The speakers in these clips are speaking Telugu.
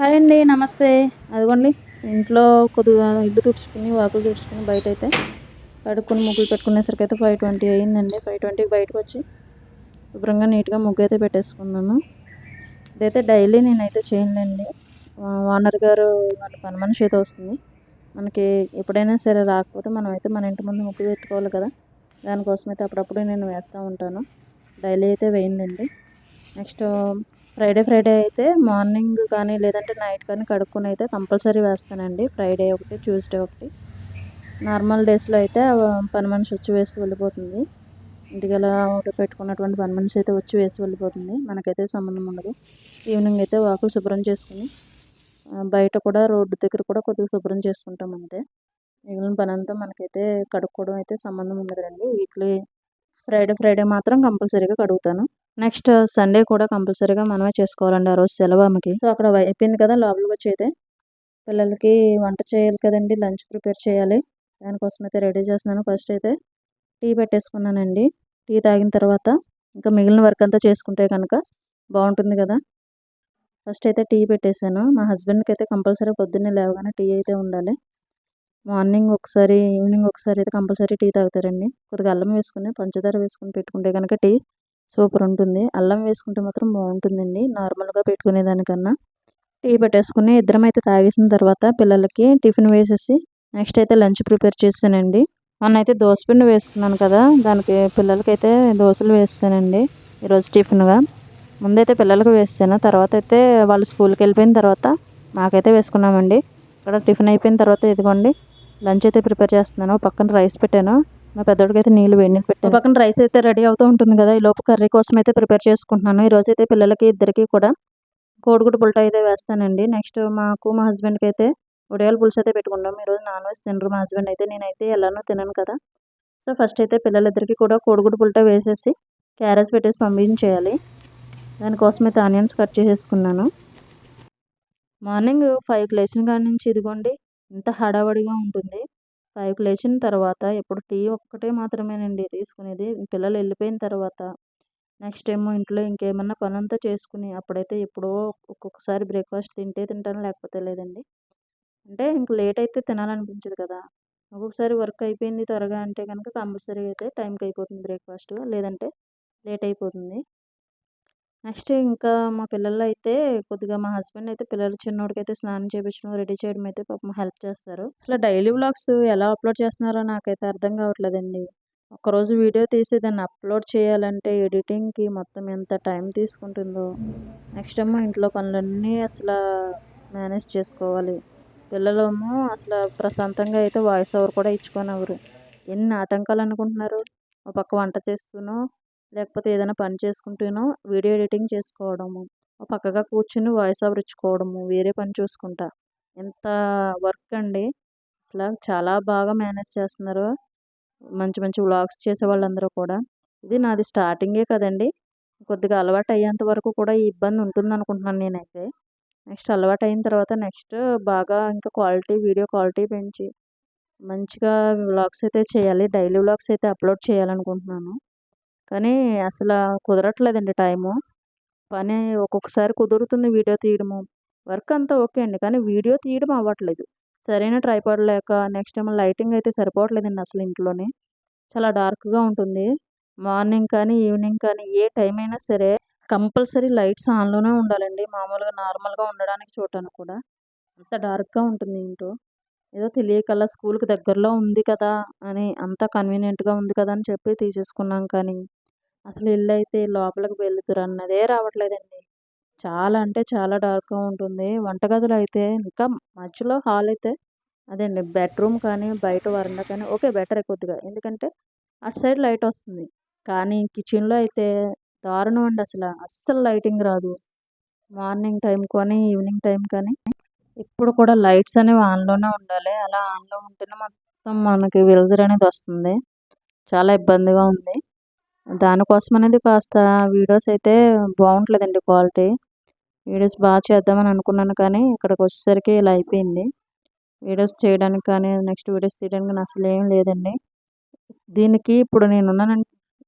హాయ్ అండి నమస్తే. అదిగోండి ఇంట్లో కొద్దిగా ఇల్లు తుడుచుకుని వాకులు తుడుచుకుని బయట అయితే కడుక్కుని ముగ్గులు పెట్టుకునేసరికి అయితే ఫైవ్ ట్వంటీ అయ్యిందండి ఫైవ్ ట్వంటీకి బయటకు వచ్చి శుభ్రంగా నీట్గా ముగ్గు అయితే పెట్టేసుకున్నాను. ఇదైతే డైలీ నేనైతే చేయనులేండి. ఓనర్ గారు వాళ్ళ పని మనిషి అయితే వస్తుంది. మనకి ఎప్పుడైనా సరే రాకపోతే మనం అయితే మన ఇంటి ముందు ముగ్గు పెట్టుకోవాలి కదా. దానికోసం అయితే అప్పుడప్పుడు నేను వేస్తూ ఉంటాను. డైలీ అయితే వేయండి నెక్స్ట్ ఫ్రైడే ఫ్రైడే అయితే మార్నింగ్ కానీ లేదంటే నైట్ కానీ కడుక్కొని అయితే కంపల్సరీ వేస్తానండి. ఫ్రైడే ఒకటి ట్యూస్డే ఒకటి. నార్మల్ డేస్లో అయితే పని మనిషి వచ్చి వేసి వెళ్ళిపోతుంది. ఇంటికి ఒకటి పెట్టుకున్నటువంటి పని మనిషి అయితే వచ్చి వేసి వెళ్ళిపోతుంది. మనకైతే సంబంధం ఉండదు. ఈవినింగ్ అయితే వాకులు శుభ్రం చేసుకుని బయట కూడా రోడ్డు దగ్గర కూడా కొద్దిగా శుభ్రం చేసుకుంటాం అంతే. మిగిలిన పని అంతా మనకైతే కడుక్కోవడం అయితే సంబంధం ఉండదండి వీక్లీ ఫ్రైడే ఫ్రైడే మాత్రం కంపల్సరీగా కడుగుతాను. నెక్స్ట్ సండే కూడా కంపల్సరీగా మనమే చేసుకోవాలండి ఆ రోజు సెలవు ఆమెకి. సో అక్కడ అయిపోయింది కదా లోపలికి వచ్చి అయితే పిల్లలకి వంట చేయాలి కదండి లంచ్ ప్రిపేర్ చేయాలి. దానికోసం అయితే రెడీ చేస్తున్నాను. ఫస్ట్ అయితే టీ పెట్టేసుకున్నానండి. టీ తాగిన తర్వాత ఇంకా మిగిలిన వర్క్ అంతా చేసుకుంటే కనుక బాగుంటుంది కదా. ఫస్ట్ అయితే టీ పెట్టేశాను. మా హస్బెండ్కి అయితే కంపల్సరీ పొద్దున్నే లేవగానే టీ అయితే ఉండాలి. మార్నింగ్ ఒకసారి ఈవినింగ్ ఒకసారి అయితే కంపల్సరీ టీ తాగుతారండి. కొద్దిగా అల్లం వేసుకుని పంచదార వేసుకుని పెట్టుకుంటే కనుక టీ సూపర్ ఉంటుంది అల్లం వేసుకుంటే మాత్రం బాగుంటుందండి నార్మల్గా పెట్టుకునే దానికన్నా. టీ పెట్టేసుకుని ఇద్దరం అయితే తాగేసిన తర్వాత పిల్లలకి టిఫిన్ వేసేసి నెక్స్ట్ అయితే లంచ్ ప్రిపేర్ చేస్తానండి. మొన్న అయితే దోశపిండి వేసుకున్నాను కదా దానికి పిల్లలకైతే దోశలు వేస్తానండి ఈరోజు టిఫిన్గా. ముందైతే పిల్లలకు వేస్తాను తర్వాత అయితే వాళ్ళు స్కూల్కి వెళ్ళిపోయిన తర్వాత మాకైతే వేసుకున్నామండి. ఇక్కడ టిఫిన్ అయిపోయిన తర్వాత ఇదిగోండి లంచ్ అయితే ప్రిపేర్ చేస్తున్నాను. పక్కన రైస్ పెట్టాను. మా పెద్దోడికి అయితే నీళ్ళు వేడి పెట్టాను. పక్కన రైస్ అయితే రెడీ అవుతూ ఉంటుంది కదా ఈ లోపు కర్రీ కోసం అయితే ప్రిపేర్ చేసుకుంటున్నాను. ఈరోజు అయితే పిల్లలకి ఇద్దరికి కూడా కోడిగుడ్డు పుల్ట అయితే వేస్తానండి. నెక్స్ట్ మాకు మా హస్బెండ్కి అయితే ఉడయాల పులుసు అయితే పెట్టుకుంటాం. ఈరోజు నాన్ వెజ్ తినరు మా హస్బెండ్ అయితే నేనైతే ఎలానో తినను కదా. సో ఫస్ట్ అయితే పిల్లలిద్దరికి కూడా కోడిగుడ్డు పుల్ట వేసేసి క్యారెట్స్ పెట్టేసి పంపించేయాలి. దానికోసం అయితే ఆనియన్స్ కట్ చేసేసుకున్నాను. మార్నింగ్ ఫైవ్కి లేచిన కాడి నుంచి ఇదిగోండి ఇంత హడావడిగా ఉంటుంది. ఫైవ్కి లేచిన తర్వాత ఎప్పుడు టీ ఒక్కటే మాత్రమేనండి తీసుకునేది. పిల్లలు వెళ్ళిపోయిన తర్వాత నెక్స్ట్ ఏమో ఇంట్లో ఇంకేమన్నా పనంతా చేసుకుని అప్పుడైతే ఎప్పుడో ఒక్కొక్కసారి బ్రేక్ఫాస్ట్ తింటే తింటాను లేకపోతే లేదండి. అంటే ఇంక లేట్ అయితే తినాలనిపించదు కదా! ఒక్కొక్కసారి వర్క్ అయిపోయింది త్వరగా అంటే కనుక కంపల్సరీ అయితే టైంకి అయిపోతుంది బ్రేక్ఫాస్ట్. లేదంటే లేట్ అయిపోతుంది. నెక్స్ట్ ఇంకా మా పిల్లలు అయితే కొద్దిగా మా హస్బెండ్ అయితే పిల్లలు చిన్నోడికి అయితే స్నానం చేయించడం రెడీ చేయడం అయితే పాపం హెల్ప్ చేస్తారు. అసలు డైలీ వ్లాగ్స్ ఎలా అప్లోడ్ చేస్తున్నారో నాకైతే అర్థం కావట్లేదండి. ఒకరోజు వీడియో తీసి దాన్ని అప్లోడ్ చేయాలంటే ఎడిటింగ్కి మొత్తం ఎంత టైం తీసుకుంటుందో. నెక్స్ట్ ఏమో ఇంట్లో పనులన్నీ అసలు మేనేజ్ చేసుకోవాలి. పిల్లలేమో అసలు ప్రశాంతంగా అయితే వాయిస్ ఓవర్ కూడా ఇచ్చుకోనివ్వరు. ఎన్ని ఆటంకాలు అనుకుంటున్నారు ఒక పక్క వంట చేస్తూనో లేకపోతే ఏదైనా పని చేసుకుంటూనో వీడియో ఎడిటింగ్ చేసుకోవడము పక్కగా కూర్చుని వాయిస్ ఓవర్ ఇచ్చుకోవడము వేరే పని చూసుకుంటా. ఎంత వర్క్ అండి. అసలు చాలా బాగా మేనేజ్ చేస్తున్నారు. మంచి మంచి వ్లాగ్స్ చేసే వాళ్ళందరూ కూడా. ఇది నాది స్టార్టింగే కదండి. కొద్దిగా అలవాటు అయ్యేంత వరకు కూడా ఈ ఇబ్బంది ఉంటుంది అనుకుంటున్నాను నేనైతే. నెక్స్ట్ అలవాటు అయిన తర్వాత నెక్స్ట్ బాగా ఇంకా క్వాలిటీ వీడియో క్వాలిటీ పెంచి మంచిగా వ్లాగ్స్ అయితే చేయాలి. డైలీ వ్లాగ్స్ అయితే అప్లోడ్ చేయాలనుకుంటున్నాను. కానీ అసలు కుదరట్లేదండి టైము. పని ఒక్కొక్కసారి కుదురుతుంది వీడియో తీయడము. వర్క్ అంతా ఓకే అండి కానీ వీడియో తీయడం అవ్వట్లేదు. సరైన ట్రైపాడ్ లేక నెక్స్ట్ టైం లైటింగ్ అయితే సరిపోవట్లేదండి అసలు ఇంట్లోనే. చాలా డార్క్గా ఉంటుంది. మార్నింగ్ కానీ ఈవినింగ్ కానీ ఏ టైం అయినా సరే కంపల్సరీ లైట్స్ ఆన్లోనే ఉండాలండి. మామూలుగా నార్మల్గా ఉండడానికి చూడటానికి కూడా. అంత డార్క్గా ఉంటుంది ఏంటో. ఏదో తెలియకల్లా స్కూల్కి దగ్గరలో ఉంది కదా అని అంత కన్వీనియంట్గా ఉంది కదా అని చెప్పి తీసేసుకున్నాం కానీ అసలు ఇల్లు అయితే లోపలికి వెళ్తురు అన్నదే రావట్లేదండి. చాలా అంటే చాలా డార్క్గా ఉంటుంది. వంటగదిలో అయితే ఇంకా మధ్యలో హాల్ అయితే అదే అండి బెడ్రూమ్ కానీ బయట వరండా కానీ ఓకే బెటర్ కొద్దిగా. ఎందుకంటే అటు సైడ్ లైట్ వస్తుంది. కానీ కిచెన్లో అయితే దారుణం అండి అసలు. అస్సలు లైటింగ్ రాదు. మార్నింగ్ టైం కానీ ఈవినింగ్ టైం కానీ ఇప్పుడు కూడా లైట్స్ అనేవి ఆన్లోనే ఉండాలి. అలా ఆన్లో ఉంటేనే మొత్తం మనకి వెలుతురు అనేది వస్తుంది. చాలా ఇబ్బందిగా ఉంది. దానికోసం అనేది కాస్త వీడియోస్ అయితే బాగుంటలేదండి క్వాలిటీ. వీడియోస్ బాగా చేద్దామని అనుకున్నాను కానీ ఇక్కడికి వచ్చేసరికి ఇలా అయిపోయింది. వీడియోస్ చేయడానికి కానీ నెక్స్ట్ వీడియోస్ తీయడానికి అసలు ఏం లేదండి. దీనికి ఇప్పుడు నేను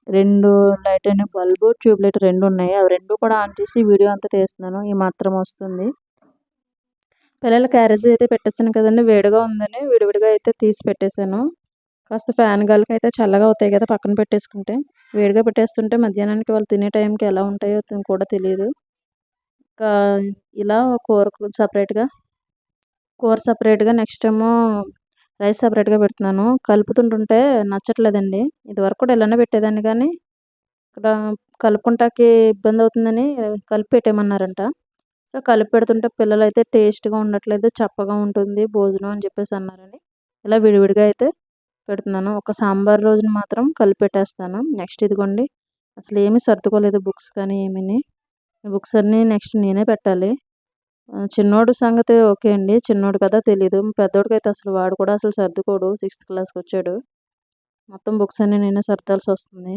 రెండు లైట్ అనే బల్బు ట్యూబ్ లైట్ రెండు ఉన్నాయి. అవి రెండు కూడా ఆన్ చేసి వీడియో అంతా తీస్తున్నాను. ఈ మాత్రం వస్తుంది. పిల్లల క్యారేజ్ అయితే పెట్టేసాను కదండి వేడిగా ఉందని విడివిడిగా అయితే తీసి పెట్టేశాను. కాస్త ఫ్యాన్ గాలికి అయితే చల్లగా అవుతాయి కదా పక్కన పెట్టేసుకుంటే. వేడిగా పెట్టేస్తుంటే మధ్యాహ్నానికి వాళ్ళు తినే టైంకి ఎలా ఉంటాయో కూడా తెలియదు ఇంకా ఇలా కూర సపరేట్గా కూర సపరేట్గా నెక్స్ట్ ఏమో రైస్ సపరేట్గా పెడుతున్నాను. కలుపుతుంటుంటే నచ్చట్లేదండి. ఇదివరకు కూడా ఇలానే పెట్టేదాన్ని కానీ ఇక్కడ కలుపుకుంటాకి ఇబ్బంది అవుతుందని కలిపి పెట్టేయమన్నారంట. సో కలిపి పెడుతుంటే పిల్లలు అయితే టేస్ట్గా ఉండట్లేదు చప్పగా ఉంటుంది భోజనం అని చెప్పేసి అన్నారని. ఇలా విడివిడిగా అయితే పెడుతున్నాను. ఒక సాంబార్ రోజున మాత్రం కలిపి పెట్టేస్తాను నెక్స్ట్ ఇదిగోండి. అసలు ఏమీ సర్దుకోలేదు బుక్స్ కానీ ఏమీ బుక్స్ అన్నీ నెక్స్ట్ నేనే పెట్టాలి. చిన్నోడు సంగతి ఓకే అండి. చిన్నోడు కదా తెలీదు. పెద్దోడికైతే అయితే అసలు వాడు కూడా అసలు సర్దుకోడు. సిక్స్త్ క్లాస్కి వచ్చాడు. మొత్తం బుక్స్ అన్నీ నేనే సర్దాల్సి వస్తుంది.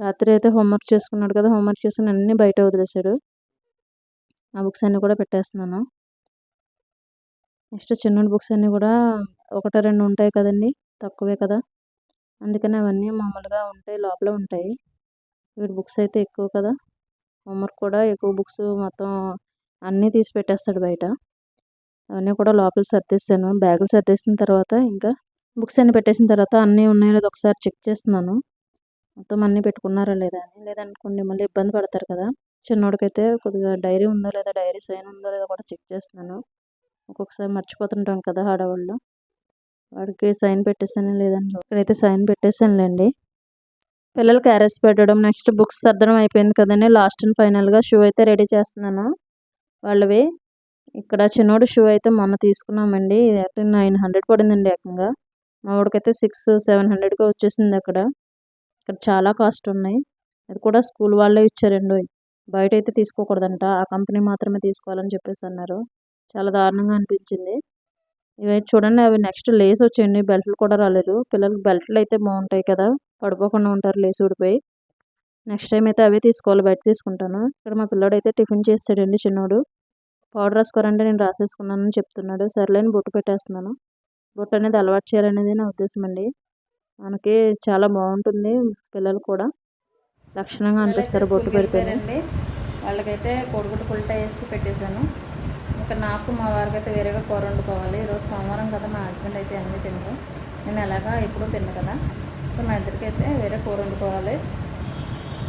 రాత్రి అయితే హోంవర్క్ చేసుకున్నాడు కదా. హోంవర్క్ చేసుకుని అన్నీ బయట వదిలేశాడు. ఆ బుక్స్ అన్నీ కూడా పెట్టేస్తున్నాను. నెక్స్ట్ చిన్నోడి బుక్స్ అన్నీ కూడా ఒకటి రెండు ఉంటాయి కదండి. తక్కువే కదా? అందుకని అవన్నీ మామూలుగా ఉంటాయి లోపల ఉంటాయి. వీడి బుక్స్ అయితే ఎక్కువ కదా? హోంవర్క్ కూడా ఎక్కువ బుక్స్ మొత్తం అన్నీ తీసి పెట్టేస్తాడు బయట. అవన్నీ కూడా లోపల సర్దేశాను బ్యాగులు సర్దేసిన తర్వాత ఇంకా బుక్స్ అన్నీ పెట్టేసిన తర్వాత అన్నీ ఉన్నాయో లేదో ఒకసారి చెక్ చేస్తున్నాను. మొత్తం అన్నీ పెట్టుకున్నారా లేదా అని. లేదనుకోండి మళ్ళీ ఇబ్బంది పడతారు కదా? చిన్నోడికైతే కొద్దిగా డైరీ ఉందో లేదా డైరీ సైన్ ఉందో లేదో కూడా చెక్ చేస్తున్నాను. ఒక్కొక్కసారి మర్చిపోతుంటాం కదా ఆడవాళ్ళు వాడికి సైన్ పెట్టేసాను లేదండి ఇక్కడైతే సైన్ పెట్టేసానులేండి పిల్లలు క్యారెస్ పెట్టడం నెక్స్ట్ బుక్స్ సర్దడం అయిపోయింది కదండి. లాస్ట్ అండ్ ఫైనల్గా షూ అయితే రెడీ చేస్తున్నాను. వాళ్ళవి. ఇక్కడ చిన్నోడు షూ అయితే మొన్న తీసుకున్నామండి. అయితే నైన్ హండ్రెడ్ పడిందండి ఏకంగా. మా వాడికైతే సిక్స్ సెవెన్ హండ్రెడ్గా వచ్చేసింది అక్కడ. ఇక్కడ చాలా కాస్ట్ ఉన్నాయి. అది కూడా స్కూల్ వాళ్ళే ఇచ్చారండి. బయట అయితే తీసుకోకూడదంట. ఆ కంపెనీ మాత్రమే తీసుకోవాలని చెప్పేసి అన్నారు. చాలా దారుణంగా అనిపించింది. ఇవి చూడండి అవి నెక్స్ట్ లేస్ వచ్చేయండి. బెల్ట్లు కూడా రాలేదు. పిల్లలకి బెల్ట్లు అయితే బాగుంటాయి కదా. పడిపోకుండా ఉంటారు లేస్ ఊడిపోయి. నెక్స్ట్ టైం అయితే అవే తీసుకోవాలి. బయట తీసుకుంటాను. ఇక్కడ మా పిల్లోడు అయితే టిఫిన్ చేస్తాడండి చిన్నోడు. పౌడర్ రాసుకోరంటే నేను రాసేసుకున్నానని చెప్తున్నాడు. సర్లేని బొట్టు పెట్టేస్తున్నాను. బొట్టు అనేది అలవాటు చేయాలనేది నా ఉద్దేశం అండి. మనకి చాలా బాగుంటుంది పిల్లలు కూడా. లక్షణంగా అనిపిస్తారు బొట్టు పెడితేనే. వాళ్ళకైతే కోడిగుడ్డు పుల్ట వేసి పెట్టేశాను. ఇంకా నాకు మా వారికి అయితే వేరేగా కూర వండుకోవాలి. ఈరోజు సోమవారం కదా మా హస్బెండ్ అయితే అన్నీ తినరు నేను ఎలాగా ఎప్పుడూ తిన్ను కదా. సో మా ఇద్దరికి అయితే వేరే కూర వండుకోవాలి.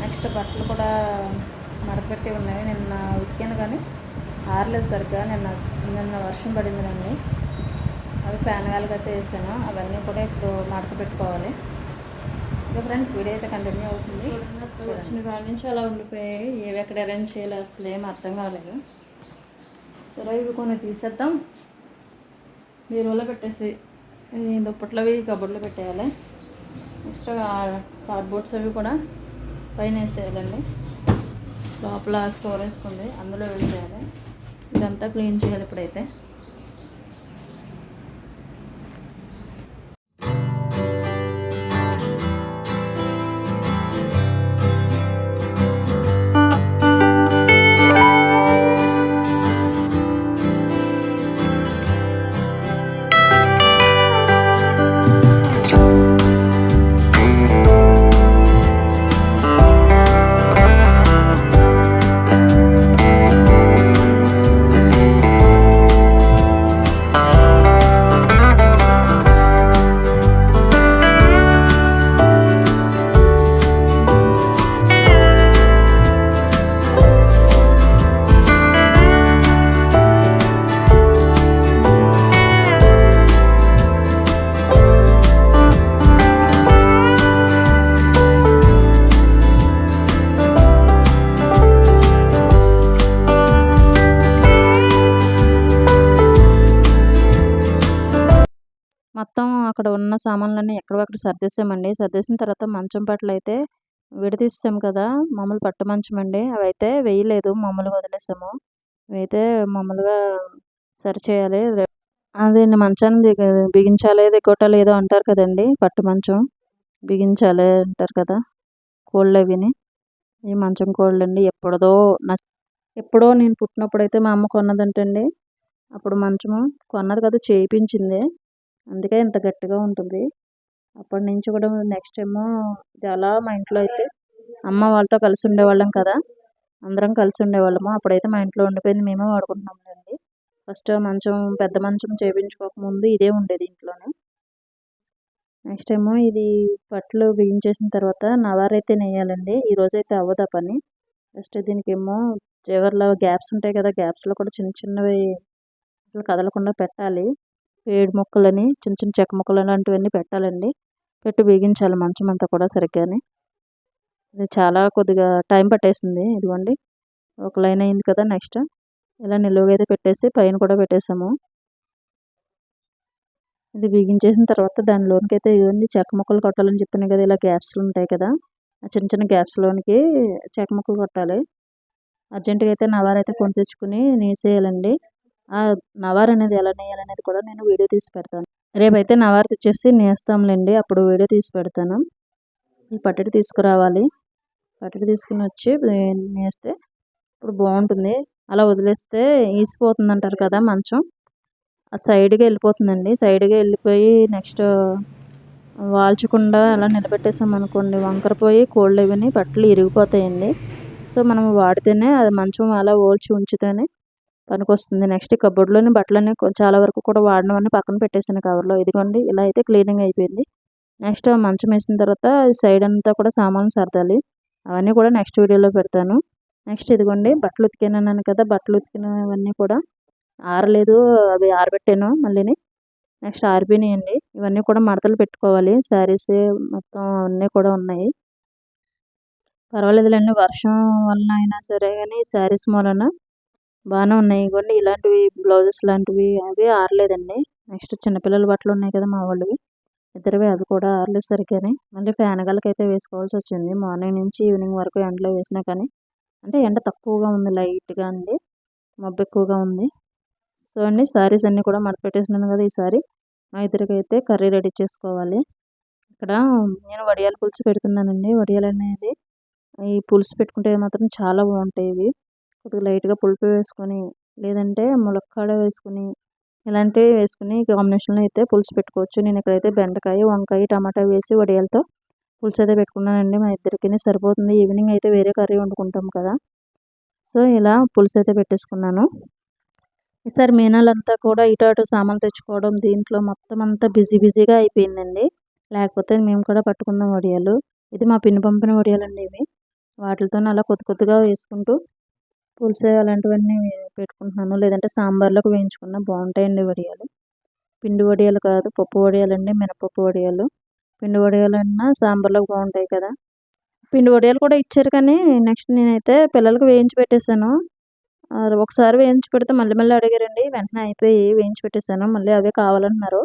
నెక్స్ట్ బట్టలు కూడా మడపెట్టి ఉన్నాయి. నిన్న ఉతికాను కానీ ఆరలేదు సరిగ్గా. నిన్న నిన్న వర్షం పడింది పడిందినండి అవి ఫ్యాన్ గాలికి అయితే వేసాను. అవన్నీ కూడా ఇప్పుడు మడత పెట్టుకోవాలి. ఇంకా ఫ్రెండ్స్ వీడియో అయితే కంటిన్యూ అవుతుంది. వచ్చిన కాడి నుంచి అలా ఉండిపోయాయి. ఏవి ఎక్కడ అరేంజ్ చేయాలి అసలు ఏం అర్థం కాలేదు. సరే ఇవి కొన్ని తీసేద్దాం బీరువాలో పెట్టేసి ఈ దుప్పట్లవి కబుర్లు పెట్టేయాలి. నెక్స్ట్ కార్డ్బోర్డ్స్ అవి కూడా పైన వేసేయాలండి. లోపల స్టోరేజ్ ఉంది అందులో వేసేయాలి. ఇదంతా క్లీన్ చేయాలి ఇప్పుడైతే. ఉన్న సామాన్లన్నీ ఎక్కడొక్కడ సర్దేసామండి. సర్దేసిన తర్వాత మంచం పట్ల అయితే విడదీసాం కదా మామూలు పట్టు మంచం అండి అవి అయితే వేయలేదు మామూలుగా వదిలేసాము. అయితే మామూలుగా సరి చేయాలి అదే మంచాన్ని దిగ బిగించాలి దిగొట్టాలి ఏదో అంటారు కదండి పట్టు మంచం బిగించాలి అంటారు కదా కోళ్ళు అవిని ఈ మంచం కోళ్ళు అండి ఎప్పుడో నా ఎప్పుడో నేను పుట్టినప్పుడు అయితే మా అమ్మ కొన్నదంటండి. అప్పుడు మంచము కొన్నది కదా చేయించింది. అందుకే ఇంత గట్టిగా ఉంటుంది. అప్పటి నుంచి కూడా నెక్స్ట్ ఏమో ఇది అలా మా ఇంట్లో అయితే అమ్మ వాళ్ళతో కలిసి ఉండేవాళ్ళం కదా. అందరం కలిసి ఉండేవాళ్ళము. అప్పుడైతే మా ఇంట్లో ఉండిపోయింది మేమే వాడుకుంటున్నాంలేండి ఫస్ట్ మంచం పెద్ద మంచం చేయించుకోకముందు ఇదే ఉండేది ఇంట్లోనే. నెక్స్ట్ ఏమో ఇది పట్లు బిగించేసిన తర్వాత నవారైతే నెయ్యాలండి ఈరోజు అయితే అవ్వదు పని. ఫస్ట్ దీనికేమో చివర్లో గ్యాప్స్ ఉంటాయి కదా గ్యాప్స్లో కూడా చిన్న చిన్నవి అసలు కదలకుండా పెట్టాలి. పేడి మొక్కలని చిన్న చిన్న చెక్క మొక్కలు అలాంటివన్నీ పెట్టాలండి. పెట్టి బిగించాలి మంచం అంతా కూడా సరిగ్గానే. ఇది చాలా కొద్దిగా టైం పట్టేసింది ఇదిగోండి. ఒక లైన్ అయింది కదా నెక్స్ట్. ఇలా నిలువుగా అయితే పెట్టేసి పైన కూడా పెట్టేసాము. ఇది బిగించేసిన తర్వాత దానిలోనికి అయితే ఇవన్నీ చెక్క ముక్కలు కొట్టాలని చెప్పిన కదా ఇలా గ్యాప్స్లు ఉంటాయి కదా. ఆ చిన్న చిన్న గ్యాప్స్లోనికి చెక్క ముక్కలు కొట్టాలి. అర్జెంటుగా అయితే నవారైతే అయితే కొని తెచ్చుకుని నేసేయాలండి. నవార్ అనేది ఎలా నేయాలనేది కూడా నేను వీడియో తీసి పెడతాను. రేపైతే నవార్ తెచ్చేసి నేస్తాంలేండి అప్పుడు వీడియో తీసి పెడతాను. ఈ పట్టడి తీసుకురావాలి. పట్టడి తీసుకుని వచ్చి నేస్తే ఇప్పుడు బాగుంటుంది. అలా వదిలేస్తే ఈసిపోతుంది అంటారు కదా మంచం. ఆ సైడ్గా వెళ్ళిపోతుందండి. సైడ్గా వెళ్ళిపోయి నెక్స్ట్ వాల్చకుండా అలా నిలబెట్టేసాం అనుకోండి వంకరపోయి కోళ్ళు ఇవన్నీ బట్టలు ఇరిగిపోతాయండి. సో మనం వాడితేనే అది మంచం అలా ఓల్చి ఉంచితేనే పనికొస్తుంది నెక్స్ట్ కబోర్డ్లోని బట్టలన్నీ చాలా వరకు కూడా వాడినవన్నీ పక్కన పెట్టేసాను కవర్లో. ఇదిగోండి ఇలా అయితే క్లీనింగ్ అయిపోయింది. నెక్స్ట్ మంచం వేసిన తర్వాత సైడ్ అంతా కూడా సామాన్లు సర్దాలి. అవన్నీ కూడా నెక్స్ట్ వీడియోలో పెడతాను. నెక్స్ట్ ఇదిగోండి బట్టలు ఉతికానన్నాను కదా బట్టలు ఉతికినవన్నీ కూడా ఆరలేదు అవి ఆరబెట్టాను మళ్ళీని. నెక్స్ట్ ఆరిపోయినాయండి. ఇవన్నీ కూడా మడతలు పెట్టుకోవాలి. శారీస్ మొత్తం అన్నీ కూడా ఉన్నాయి. పర్వాలేదులేండి వర్షం వలన అయినా సరే కానీ శారీస్ మూలన బాగానే ఉన్నాయి. ఇవ్వండి ఇలాంటివి బ్లౌజెస్ లాంటివి అవి ఆరలేదండి. నెక్స్ట్ చిన్నపిల్లల బట్టలు ఉన్నాయి కదా మా వాళ్ళవి. ఇద్దరివి అవి కూడా ఆరలేదు సరిగ్గానే మళ్ళీ ఫ్యాన్ అయితే వేసుకోవాల్సి వచ్చింది. మార్నింగ్ నుంచి ఈవినింగ్ వరకు ఎండలో వేసినా కానీ. అంటే ఎండ తక్కువగా ఉంది లైట్గా అండి మబ్బు ఎక్కువగా ఉంది. సో అండి శారీస్ అన్నీ కూడా మడపెట్టేసినాను కదా ఈసారి. మా ఇద్దరికి అయితే కర్రీ రెడీ చేసుకోవాలి. ఇక్కడ నేను వడియాల పులుసు పెడుతున్నానండి. వడియాలు అనేది ఈ పులుసు పెట్టుకుంటే మాత్రం చాలా బాగుంటాయి ఇవి. కొద్దిగా లైట్గా పులుపు వేసుకొని లేదంటే ములక్కాడ వేసుకుని ఇలాంటివి వేసుకుని కాంబినేషన్లో అయితే పులుసు పెట్టుకోవచ్చు. నేను ఇక్కడైతే బెండకాయ వంకాయ టమాటా వేసి వడియాలతో పులుసు అయితే పెట్టుకున్నానండి. మా ఇద్దరికి సరిపోతుంది. ఈవినింగ్ అయితే వేరే కర్రీ వండుకుంటాం కదా. సో ఇలా పులుసు అయితే పెట్టేసుకున్నాను. ఈసారి మీనాలంతా కూడా ఇటు అటు సామాన్లు తెచ్చుకోవడం దీంట్లో మొత్తం అంతా బిజీ బిజీగా అయిపోయిందండి. లేకపోతే మేము కూడా పట్టుకున్నాం వడియాలు. ఇది మా పిన్ని పంపిన వడియాలండి ఇవి. వాటితో అలా కొద్ది కొద్దిగా వేసుకుంటూ పులుసు అలాంటివన్నీ పెట్టుకుంటున్నాను. లేదంటే సాంబార్లోకి వేయించుకున్న బాగుంటాయండి వడియాలు. పిండి వడియాలు కాదు పప్పు వడియాలు అండి మినపప్పు వడియాలు. పిండి వడియాలు అన్నా సాంబార్లోకి బాగుంటాయి కదా. పిండి వడియాలు కూడా ఇచ్చారు కానీ నెక్స్ట్ నేనైతే పిల్లలకు వేయించి పెట్టేశాను. ఒకసారి వేయించి పెడితే మళ్ళీ మళ్ళీ అడిగారండి వెంటనే అయిపోయి వేయించి పెట్టేశాను. మళ్ళీ అవే కావాలంటున్నారు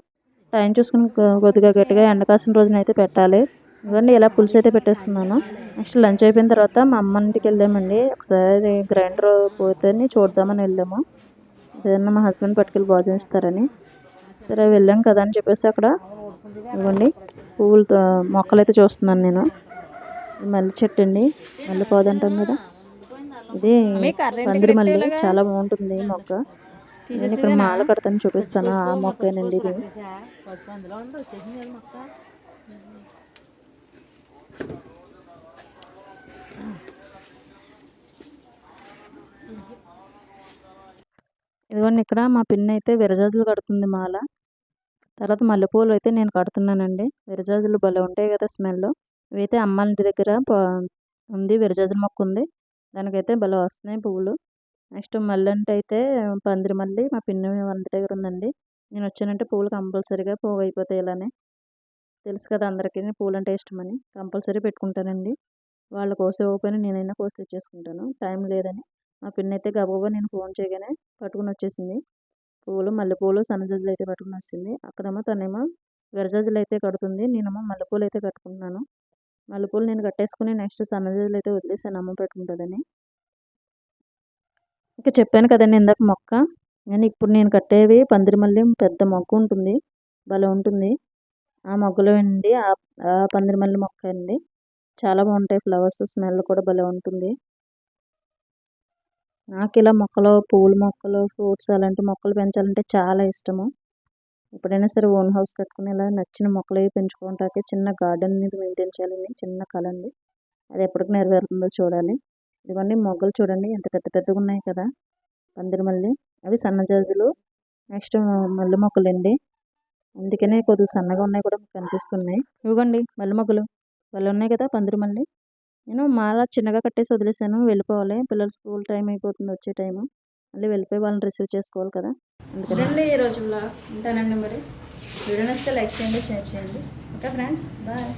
టైం చూసుకుని కొద్దిగా గట్టిగా ఎండ కాసిన రోజునైతే పెట్టాలి. ఇవ్వండి ఇలా పులుసు అయితే పెట్టేసుకున్నాను. నెక్స్ట్ లంచ్ అయిపోయిన తర్వాత మా అమ్మ ఇంటికి వెళ్ళామండి ఒకసారి గ్రైండర్ పోతే చూద్దామని వెళ్ళాము. ఏదన్నా మా హస్బెండ్ పట్టుకెళ్ళి భోజనం ఇస్తారని. సరే వెళ్ళాం కదా అని చెప్పేసి అక్కడ ఇవ్వండి. పువ్వులతో మొక్కలు అయితే చూస్తున్నాను నేను. మల్లె చెట్టు అండి. మల్లె పోదంటాం కదా. ఇది పందిరి మల్లి. చాలా బాగుంటుంది మొక్క. నేను ఇక్కడ మాల కడతాను చూపిస్తాను. ఆ మొక్కేనండి ఇది. ఇదిగోండి ఇక్కడ మా పిన్ని అయితే విరజాజులు కడుతుంది మాల. తర్వాత మల్లెపూలు అయితే నేను కడుతున్నానండి. విరజాజులు భలే ఉంటాయి కదా స్మెల్. ఇవైతే అమ్మ ఇంటి దగ్గర ఉంది విరజాజుల మొక్క ఉంది. దానికైతే భలే వస్తున్నాయి పువ్వులు. నెక్స్ట్ మల్లె అంటే అయితే పందిరి మల్లి మా పిన్ని వంటి దగ్గర ఉందండి. నేను వచ్చానంటే పువ్వులు కంపల్సరీగా పువ్వు అయిపోతాయి ఇలానే. తెలుసు కదా అందరికీ. పూలు అంటే ఇష్టమని. కంపల్సరీ పెట్టుకుంటానండి. వాళ్ళు కోసే ఓపెన్ నేనైనా కోసి తెచ్చేసుకుంటాను. టైం లేదని. మా పిన్న అయితే గబగబా నేను ఫోన్ చేయగానే పట్టుకుని వచ్చేసింది. పూలు మల్లెపూలు సన్నజాజులు అయితే పట్టుకుని వచ్చింది అక్కడేమో తనేమో విరజాజులు అయితే కడుతుంది. నేనేమో మల్లెపూలు అయితే కట్టుకుంటున్నాను మల్లెపూలు నేను కట్టేసుకుని నెక్స్ట్ సన్నజాజులు అయితే వదిలేసాను అమ్మ పెట్టుకుంటుందని. ఇంకా చెప్పాను కదండి ఇందాక మొక్క. కానీ ఇప్పుడు నేను కట్టేవి పందిరి మల్లి పెద్ద మొక్క ఉంటుంది. భలే ఉంటుంది. ఆ మొగ్గలో అండి. ఆ పందిరి మల్లి మొక్క అండి. చాలా బాగుంటాయి. ఫ్లవర్స్ స్మెల్ కూడా భలే ఉంటుంది. నాకు ఇలా మొక్కలు పూల మొక్కలు ఫ్రూట్స్ అలాంటి మొక్కలు పెంచాలంటే చాలా ఇష్టము. ఎప్పుడైనా సరే ఓన్ హౌస్ కట్టుకుని ఇలా నచ్చిన మొక్కలు అవి చిన్న గార్డెన్ అనేది మెయింటైన్ చేయాలని చిన్న కళ అండి. అది ఎప్పటికి నెరవేరుతుందో చూడాలి. ఇదిగోండి మొగ్గలు చూడండి. ఎంత పెద్ద పెద్దగా ఉన్నాయి కదా. పందిరి మల్లి. అవి సన్నజాజులు నెక్స్ట్ మల్లె మొక్కలు అండి అందుకనే కొద్దిగా సన్నగా ఉన్నాయి కూడా మీకు కనిపిస్తున్నాయి. ఇవ్వండి మల్లె మొగ్గలు వాళ్ళు ఉన్నాయి కదా పందిరి మళ్ళీ నేను మాల చిన్నగా కట్టేసి వదిలేసాను. వెళ్ళిపోవాలి. పిల్లలు స్కూల్ టైం అయిపోతుంది వచ్చే టైము. మళ్ళీ వెళ్ళిపోయి వాళ్ళని రిసీవ్ చేసుకోవాలి కదా. అందుకని. ఈ రోజు ఉంటానండి మరి. వీడియో నచ్చితే లైక్ చేయండి షేర్ చేయండి. Okay friends bye.